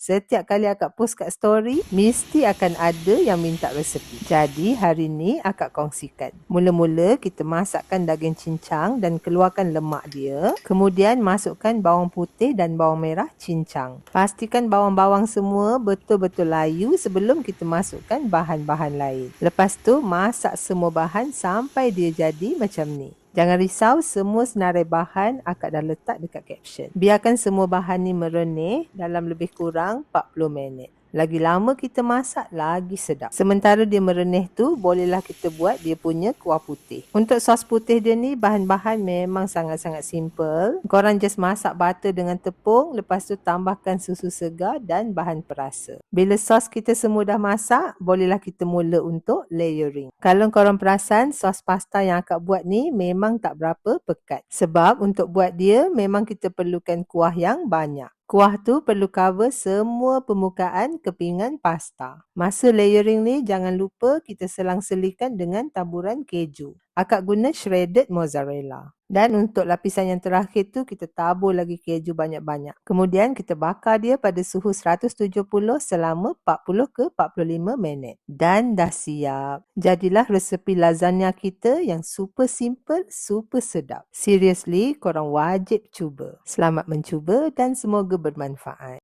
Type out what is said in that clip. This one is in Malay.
Setiap kali akak post kat story, mesti akan ada yang minta resepi. Jadi hari ni akak kongsikan. Mula-mula kita masakkan daging cincang dan keluarkan lemak dia. Kemudian masukkan bawang putih dan bawang merah cincang. Pastikan bawang-bawang semua betul-betul layu sebelum kita masukkan bahan-bahan lain. Lepas tu masak semua bahan sampai dia jadi macam ni. Jangan risau, semua senarai bahan akak dah letak dekat caption. Biarkan semua bahan ni merenih dalam lebih kurang 40 minit. Lagi lama kita masak, lagi sedap. Sementara dia merenih tu, bolehlah kita buat dia punya kuah putih. Untuk sos putih dia ni, bahan-bahan memang sangat-sangat simple. Korang just masak butter dengan tepung, lepas tu tambahkan susu segar dan bahan perasa. Bila sos kita semua dah masak, bolehlah kita mula untuk layering. Kalau korang perasan, sos pasta yang akak buat ni memang tak berapa pekat. Sebab untuk buat dia, memang kita perlukan kuah yang banyak. Kuah tu perlu cover semua permukaan kepingan pasta. Masa layering ni jangan lupa kita selang-selikan dengan taburan keju. Akak guna shredded mozzarella. Dan untuk lapisan yang terakhir tu kita tabur lagi keju banyak-banyak. Kemudian kita bakar dia pada suhu 170 selama 40 ke 45 minit. Dan dah siap. Jadilah resepi lasagna kita yang super simple, super sedap. Seriously, korang wajib cuba. Selamat mencuba dan semoga bermanfaat.